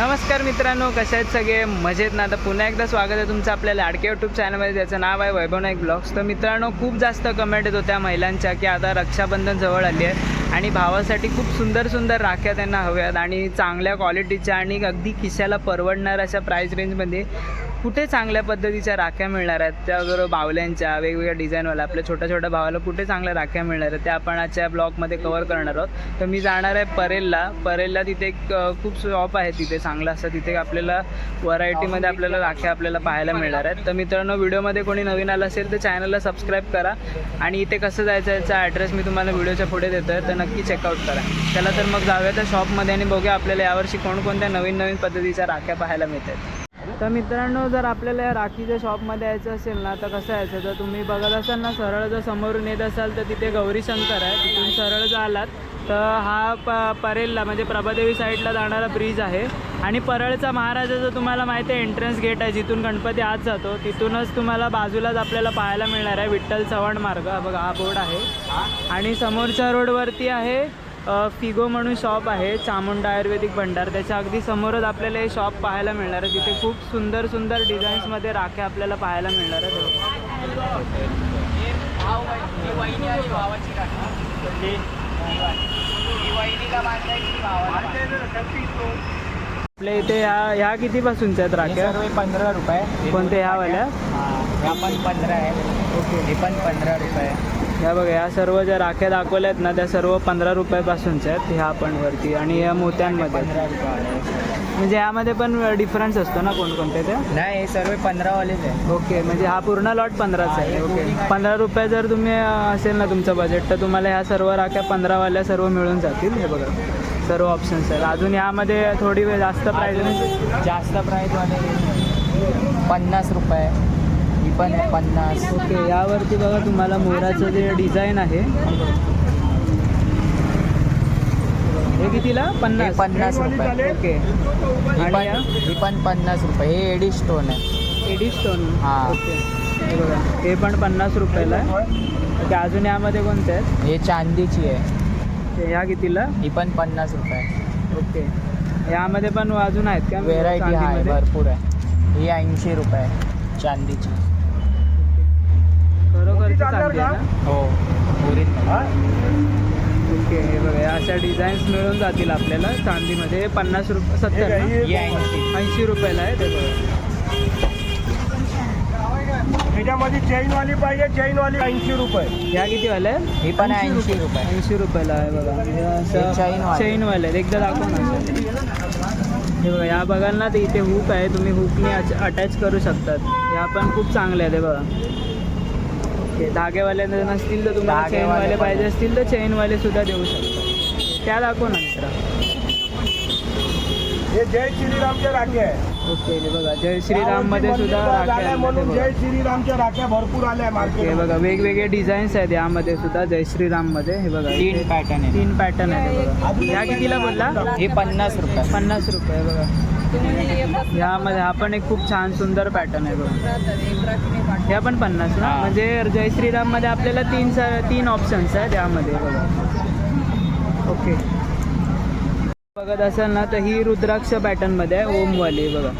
नमस्कार मित्रांनो कसे आहेत सगळे? मजेत ना? आता पुन्हा एकदा स्वागत आहे तुमचं आपल्या लाडके यूट्यूब चॅनलमध्ये ज्याचं नाव आहे वैभव नाईक ब्लॉग्स. तर मित्रांनो खूप जास्त कमेंट येत होत्या महिलांच्या की आता रक्षाबंधन जवळ आली आहे आणि भावासाठी खूप सुंदर सुंदर राख्या त्यांना हव्यात आणि चांगल्या क्वालिटीच्या आणि अगदी खिशाला परवडणार अशा प्राईस रेंजमध्ये कुठे चांगल्या पद्धतीच्या राख्या मिळणार आहेत? त्याबरोबर बावल्यांच्या वेगवेगळ्या डिझाईनवाल्या आपल्या छोट्या छोट्या भावाला कुठे चांगल्या राख्या मिळणार आहेत? त्या आपण आजच्या ब्लॉगमध्ये कवर करणार आहोत. तर मी जाणार आहे परेलला. परेलला तिथे एक खूप शॉप आहे तिथे चांगलं असं तिथे आपल्याला व्हरायटीमध्ये आपल्याला राख्या आपल्याला पाहायला मिळणार आहेत. तर मित्रांनो व्हिडिओमध्ये कोणी नवीन आलं असेल तर चॅनलला सबस्क्राईब करा. आणि इथे कसं जायचं याचा ॲड्रेस मी तुम्हाला व्हिडिओच्या पुढे देतो आहे तर नक्की चेकआउट करा. त्याला तर मग जाऊया त्या शॉपमध्ये आणि बघूया आपल्याला यावर्षी कोणकोणत्या नवीन नवीन पद्धतीच्या राख्या पाहायला मिळतात. तर मित्रांनो जर आपल्याला या राखीच्या शॉपमध्ये यायचं असेल ना तर कसं यायचं? तर तुम्ही बघत असाल ना सरळ जर समोरून येत असाल तर तिथे गौरी शंकर आहे. तिथून सरळ जर आलात तर हा प परेलला म्हणजे प्रभादेवी साईडला जाणारा ब्रिज आहे. आणि परळचा महाराजाचं तुम्हाला माहिती आहे एंट्रन्स गेट आहे जिथून गणपती आत जातो तिथूनच तुम्हाला बाजूलाच आपल्याला पाहायला मिळणार आहे विठ्ठल चव्हाण मार्ग. बघा हा बोर्ड आहे. आणि समोरच्या रोडवरती आहे फिगो म्हणून शॉप आहे चामुंडा आयुर्वेदिक भंडार. त्याच्या अगदी समोरच आपल्याला हे शॉप पाहायला मिळणार आहे. तिथे खूप सुंदर सुंदर डिझाईन्समध्ये राख्या आपल्याला पाहायला मिळणार आहे आपल्या इथे ह्या ह्या कितीपासूनच्या आहेत राख्या? पंधरा रुपये. कोणत्या ह्या वाल्या ह्या पण पंधरा आहे ओके हे पण पंधरा रुपये. ह्या बघा ह्या सर्व ज्या राख्या दाखवल्या आहेत ना त्या सर्व पंधरा रुपयापासूनच्या आहेत. ह्या पण वरती आणि ह्या मोत्यांमध्ये. म्हणजे यामध्ये पण डिफरन्स असतो ना कोणकोणते ते? नाही हे सर्व पंधरावालेच आहे. ओके म्हणजे हा पूर्ण लॉट पंधराचा आहे. ओके. पंधरा रुपये जर तुम्ही असेल ना तुमचं बजेट तर तुम्हाला ह्या सर्व राख्या पंधरावाल्या सर्व मिळून जातील हे बघा. सर्व ऑप्शन्स आहेत. अजून यामध्ये थोडी वेळ जास्त प्राईस जास्त प्राईजवाले पन्नास रुपये. पण आहे पन्नास. ओके यावरती बघा तुम्हाला मोराचं जे डिझाईन आहे. हे कितीला? पन्नास. पन्नास रुपये. ओके. आणि पण या? ही पण पन्नास रुपये. हे एडी स्टोन आहे. AD stone. हा. ओके. हे बघा. हे पण पन्नास रुपयाला आहे. ओके अजून यामध्ये कोणते आहेत? हे चांदीची आहे. ते ह्या कितीला? ही पण पन्नास रुपये. ओके. यामध्ये पण अजून आहेत का? व्हेरायटी आहे चांदीमध्ये? भरपूर आहे. ही ऐंशी रुपये चांदीची. हो. ओके हे बघा या अशा डिझाईन्स मिळून जातील आपल्याला. चांदीमध्ये पन्नास रुपये सत्तर? ही ऐंशी. रुपयाला आहे ते बघा. त्याच्यामध्ये चैन वाली पाहिजे चैन वाली ऐंशी रुपये. ह्या किती वाले ही पण ऐंशी रुपये. ऐंशी रुपयाला आहे बघा. असं chain वाले. चैन वाले आहेत. एकदा दाखव ना हे बघा या बघाल ना ते इथे हुक आहे. तुम्ही हुकने अटॅच करू शकतात. ह्या पण खूप चांगल्या आहेत हे बघा. ओके धागेवाले जर नसतील तर तुम्हाला धागेवाले चेनवाले पण पाहिजे. असतील तर चेनवाले सुद्धा देऊ शकतात त्या दाखव ना मित्रा. हे जय श्रीरामच्या राख्या आहे. ओके हे बघा जय श्रीराममध्ये सुद्धा राख्या झाल्या आहेत म्हणून जय. श्रीरामच्या राख्या भरपूर आल्या हे मार्केट बघा वेगवेगळे डिझाईन्स आहेत यामध्ये सुद्धा जय श्रीराममध्ये हे बघा तीन इथे पॅटर्न आहे तीन पॅटर्न आहेत हे बघा. ह्या कितीला बोलला? हे पन्नास रुपये. पन्नास रुपये बघा. ह्यामध्ये हा पण एक खूप छान सुंदर पॅटर्न आहे बघा. ह्या पण पन्नास ना? हा. म्हणजे जय श्रीराममध्ये आपल्याला तीन तीन ऑप्शन्स आहेत यामध्ये बघा. ओके बघत असाल ना तर ही रुद्राक्ष पॅटर्नमध्ये आहे ओमवाली बघा.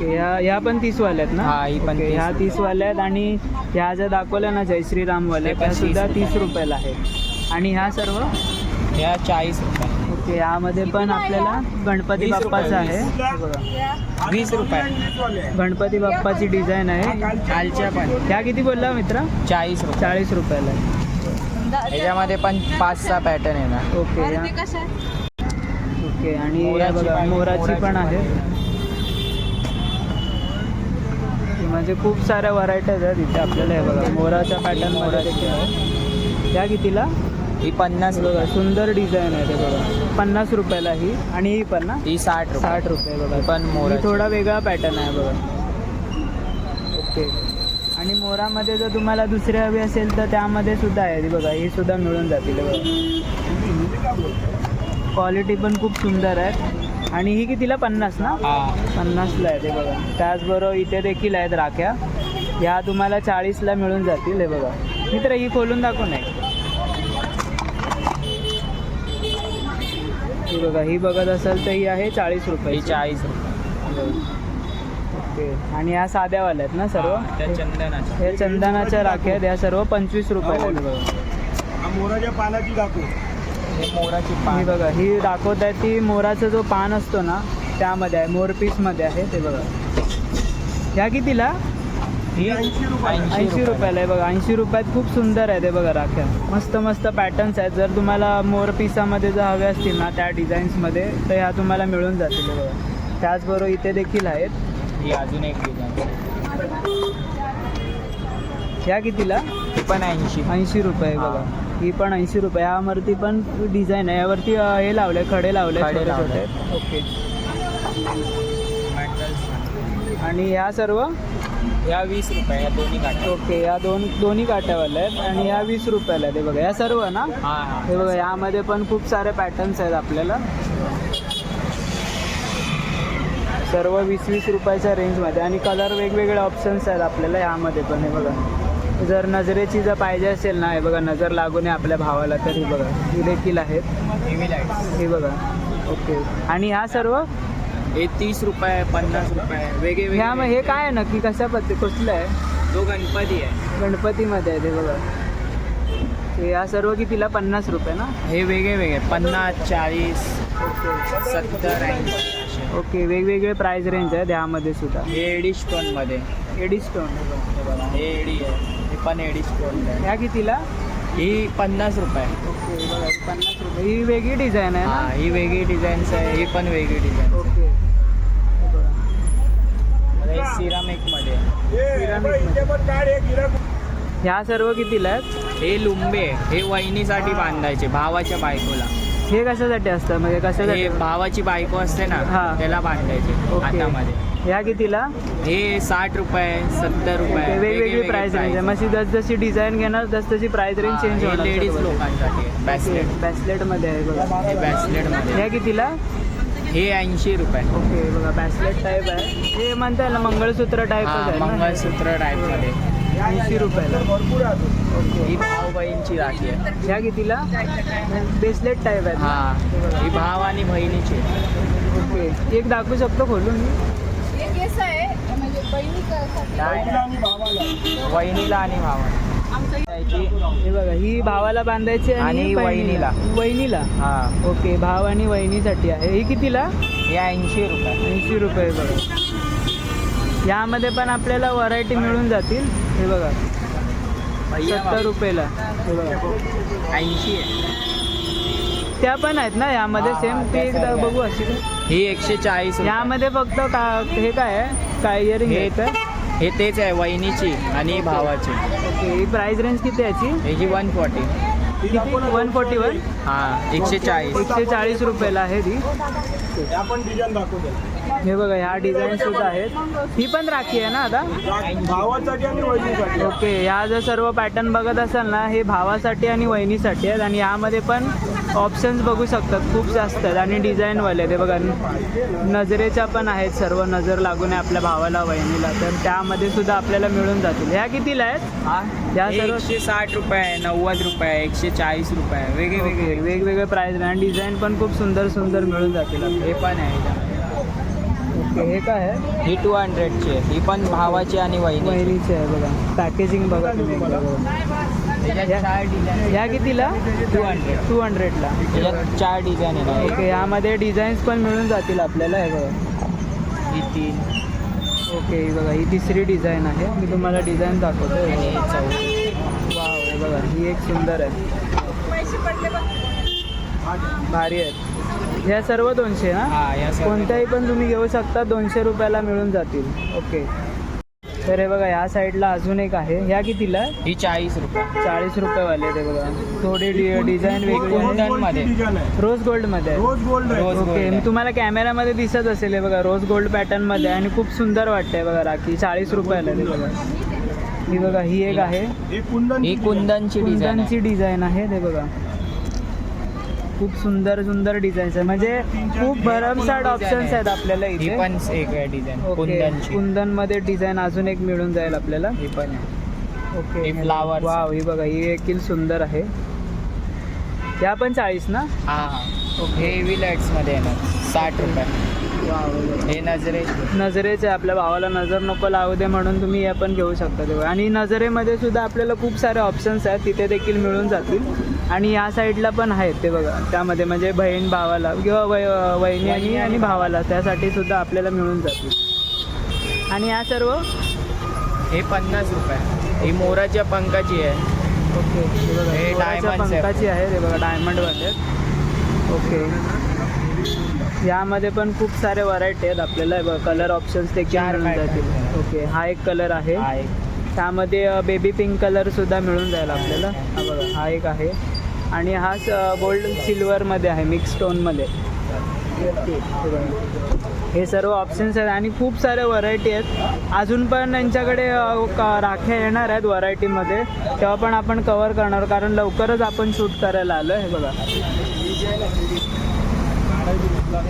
ह्या ह्या पण तीसवाल्या आहेत ना? हा, ही पण ओके, 30. ह्या तीसवाल्या आहेत आणि ह्या ज्या दाखवल्या ना जय श्रीरामवाल्या त्या सुद्धा 30 तीस रुपयाला आहेत. आणि ह्या सर्व? ह्या चाळीस रुपये ओके यामध्ये पण आपल्याला गणपती बाप्पाचं आहे. वीस. हे रुपये. गणपती बाप्पाची डिझाईन आहे. कालच्या पण. ह्या किती बोलला मित्रा? चाळीस रुपये. चाळीस रुपयाला आहे. ह्याच्यामध्ये पण पाच सहा पॅटर्न येणार ओके ओके आणि या मोराची बघा पण आहे. म्हणजे खूप साऱ्या व्हरायटीज आहेत इथे आपल्याला हे बघा मोराच्या पॅटर्नमध्ये देखील आहे. त्या कितीला? ही पन्नास बघा सुंदर डिझाईन आहे ते बघा. पन्नास रुपयाला ही आणि ही पण ना? ही साठ साठ रुपये बघा. पण मोराची. थोडा वेगळा पॅटर्न आहे बघा. ओके. आणि मोरामध्ये जर तुम्हाला दुसरे हवे असेल तर त्यामध्ये सुद्धा आहे. ती बघा ही सुद्धा मिळून जातील बघा. क्वालिटी पण खूप सुंदर आहे. आणि ही कितीला? पन्नास ना? हा. पन्नासला आहे ते बघा. त्याचबरोबर इथे देखील आहेत राख्या. ह्या तुम्हाला चाळीसला मिळून जातील हे बघा. मित्र ही खोलून दाखवू नाही ही बघा. ही बघत असाल तर ही आहे चाळीस ही रुपये चाळीस रुपये. ओके. आणि ह्या साध्यावाल्या आहेत ना सर्व? हा, त्या चंदनाच्या. हे चंदनाच्या राख्या आहेत. या सर्व पंचवीस रुपयाला आहेत बघा. हा मोराच्या पानाची दाखवू. हे मोराची ही पान बघा ही दाखवत आहे ती मोराचा जो पान असतो ना त्यामध्ये आहे मोर पीसमध्ये आहे ते बघा. ह्या कितीला? ही ऐंशी रुपये. ऐंशी रुपयाला. आहे बघा. ऐंशी रुपयात खूप सुंदर आहे ते बघा राख्या. मस्त मस्त पॅटर्न्स आहेत. जर तुम्हाला मोर पिसामध्ये जर हवे असतील ना त्या डिझाईन्समध्ये तर ह्या तुम्हाला मिळून जातील बघा. त्याचबरोबर इथे देखील आहेत. ही अजून एक डिझाईन ह्या कितीला? पण ऐंशी. ऐंशी रुपये बघा. ही. पण ऐंशी रुपये. यावरती पण डिझाईन आहे. यावरती हे लावले खडे लावले ओके आणि ह्या सर्व? या वीस रुपये या दोन्ही काटा ओके या दोन दोन्ही काट्यावाल्या आहेत आणि या वीस रुपयाला आहेत हे बघा. या सर्व ना? हा हा. हे बघा यामध्ये पण खूप सारे पॅटर्न्स आहेत आपल्याला. सर्व वीस वीस रुपयाच्या रेंजमध्ये आणि कलर वेगवेगळे ऑप्शन्स आहेत आपल्याला यामध्ये पण हे बघा. जर नजरेची जर पाहिजे असेल ना हे बघा नजर लागू नये आपल्या भावाला तर ही बघा ही देखील आहेत. हे बघा. ओके. आणि ह्या सर्व हे तीस रुपये पन्नास रुपये वेगळे ह्या मग हे काय आहे नक्की? कशा पद्धती कसलं आहे? जो गणपती आहे. गणपतीमध्ये आहे ते बघा. हे या सर्व कितीला? पन्नास रुपये ना? हे वेगळे वेगळे पन्नास चाळीस ओके सत्तर ऐंशी. असे. ओके वेगवेगळे प्राइस रेंज आहेत यामध्ये सुद्धा. हे एडी स्टोनमध्ये एडी स्टोन. हे एडी आहे. हे पण एडी स्टोन आहे. ह्या कितीला? ही पन्नास रुपये. ओके बघा ही पन्नास रुपये. ही वेगळी डिझाईन आहे हा ना? ही वेगळी डिझाईन्स आहे. ही पण वेगळी डिझाईन ओके हे बघा. हे सिरामिकमध्ये आहे. हे पिरामिड बघ, इथे पण काढ हे गिराक ह्या सर्व कितीला आहेत? हे लुंबे हे वहिनीसाठी बांधायचे भावाच्या बायकोला. हे कशासाठी असतं? म्हणजे कशासाठी? हे भावाची बायको असते ना हा. त्याला बांधायचे ओके. हातामध्ये. ह्या कितीला? हे साठ रुपये सत्तर रुपये वेगवेगळी प्राइस रेंज आहे. मग जस जशी डिझाईन घेणार तस तशी प्राइस रेंज चेंज हे होणार लेडीज. लोकांसाठी बॅसलेट बॅसलेटमध्ये आहे बघा. हे बॅसलेटमध्ये ह्या कितीला? हे ऐंशी रुपये. ओके बघा बॅसलेट टाईप आहे. हे म्हणताय ना मंगळसूत्र हा, ना? मंगळसूत्र टाईपमध्ये. ऐंशी रुपयाला. ओके ही भाऊ बहीणची राखी आहे. ह्या कितीला ब्रेसलेट टाईप आहे हा ही भाव आणि बहिणीची ओके. एक दाखवू शकतो खोलून मी? हे केस आहे म्हणजे बहिणीसाठी. बहिणीला आणि भावाला वहिनीला आणि भावाला. हे बघा ही भावाला बांधायची आणि बहिणीला. वहिनीला? हा. ओके भाव आणि वहिनीसाठी आहे. ही कितीला? हे ऐंशी रुपये. ऐंशी रुपये बघा. यामध्ये पण आपल्याला व्हरायटी मिळून जातील. हे बघा. सत्तर रुपयेला. हे बघा. ऐंशी आहे. त्या पण आहेत ना यामध्ये हा, सेम हा, ते एकदा बघू अशी. ही एकशे चाळीस. यामध्ये फक्त का हे काय आहे? काय इयरिंग हे आहे हे तेच आहे वहिनीची आणि भावाची. ओके ही प्राइस रेंज किती आहे याची? ह्याची one forty one forty one हा एकशे चाळीस. एकशे चाळीस रुपयाला आहे ती. या पण डिझाईन दाखवतो. हे बघा ह्या डिझाईन सुद्धा आहेत. ही पण राखी आहे ना आता? भावासाठी आणि वहिनीसाठी. ओके ह्या जर सर्व पॅटर्न बघत असाल ना हे भावासाठी आणि वहिनीसाठी आहेत आणि यामध्ये पण ऑप्शन्स बघू शकतात खूप जास्त आहेत. आणि डिझाईनवाले ते बघा नजरेच्या पण आहेत सर्व नजर लागून आहे आपल्या भावाला वहिनीला. तर त्यामध्ये सुद्धा आपल्याला मिळून जातील. ह्या कितीला आहेत? हा? या हे सर्व- एकशे साठ रुपये नव्वद रुपये एकशे चाळीस रुपये वेगळे वेगळे. वेगवेगळे प्राईज आणि डिझाईन पण खूप सुंदर सुंदर मिळून जातील. हे पण आहे. ओके हे काय आहे? ही टू हंड्रेडची आहे. ही पण भावाची आणि वहिनी वहिनीचे आहे बघा. पॅकेजिंग बघा तुम्ही एकदा. बघा. ह्या कितीला? टू हंड्रेड टू हंड्रेडला त्याच्यात चार डिझाईन आहे ओके यामध्ये डिझाईन्स पण मिळून जातील आपल्याला हे बघा. ही तीन. ओके ही बघा ही तिसरी डिझाईन आहे. मी तुम्हाला डिझाईन दाखवतो. आणि चौथी. वाव हे बघा ही एक सुंदर आहे. पैसे पडले बघ. भारी आहेत. ह्या सर्व दोनशे ना? हा या सर्व. कोणत्याही पण तुम्ही घेऊ शकता दोनशे रुपयाला मिळून जातील. ओके तर हे बघा ह्या साईडला अजून एक आहे. ह्या कितीला आहे? ही चाळीस रुपये. चाळीस रुपयेवाले ते बघा. थोडी डि डिझाईन वेगळी आहे. गोल्डनमध्ये. डिझाईन आहे रोज गोल्डमध्ये आहे. रोज गोल्ड आहे. रोज गोल्ड ओके आहे. तुम्हाला कॅमेऱ्यामध्ये दिसत असेल हे बघा. रोज गोल्ड पॅटर्नमध्ये आणि खूप सुंदर वाटतंय बघा राखी. चाळीस रुपयाला आहे ते बघा. ही बघा ही एक आहे हे कुंदन ही कुंदनची डिझाईन कुंदनची डिझाईन आहे. ते बघा. खूप सुंदर सुंदर डिझाईन्स आहे म्हणजे खूप भरमसाठ ऑप्शन्स आहेत आपल्याला इथे. पण एक आहे डिझाईन कुंदनमध्ये डिझाईन अजून एक मिळून जाईल आपल्याला. ही पण ओके ही flowers. वाव ही बघा ही देखील सुंदर आहे. या पण चाळीस ना? हे. हेवी मध्ये येणार साठ रुपये. हे नजरे. नजरेचे आपल्या भावाला नजर नको लागू दे म्हणून तुम्ही हे पण घेऊ शकता तेव्हा. आणि नजरेमध्ये सुद्धा आपल्याला खूप सारे ऑप्शन्स आहेत तिथे देखील मिळून जातील. आणि या साईडला पण आहेत ते बघा. त्यामध्ये म्हणजे बहीण भावाला किंवा वै वहिनी आणि आणि भावाला त्यासाठी सुद्धा आपल्याला मिळून जातील. आणि या सर्व? हे पन्नास रुपये. ही मोराच्या पंखाची आहे. ओके. हे आहेत. पंखाची आहे हे बघा डायमंडवाले ओके यामध्ये पण खूप सारे व्हरायटी आहेत आपल्याला. कलर ऑप्शन्स देखील चार जातील. ओके हा एक कलर आहे. हा त्यामध्ये बेबी पिंक कलर सुद्धा मिळून जाईल आपल्याला. हा बघा हा एक आहे. आणि हा गोल्ड सिल्वरमध्ये आहे मिक्स स्टोनमध्ये हे सर्व ऑप्शन्स आहेत आणि खूप साऱ्या व्हरायटी आहेत. अजून पण यांच्याकडे राख्या येणार आहेत व्हरायटीमध्ये तेव्हा पण आपण कवर करणार कारण लवकरच आपण शूट करायला आलो हे बघा. वाढायची म्हटलं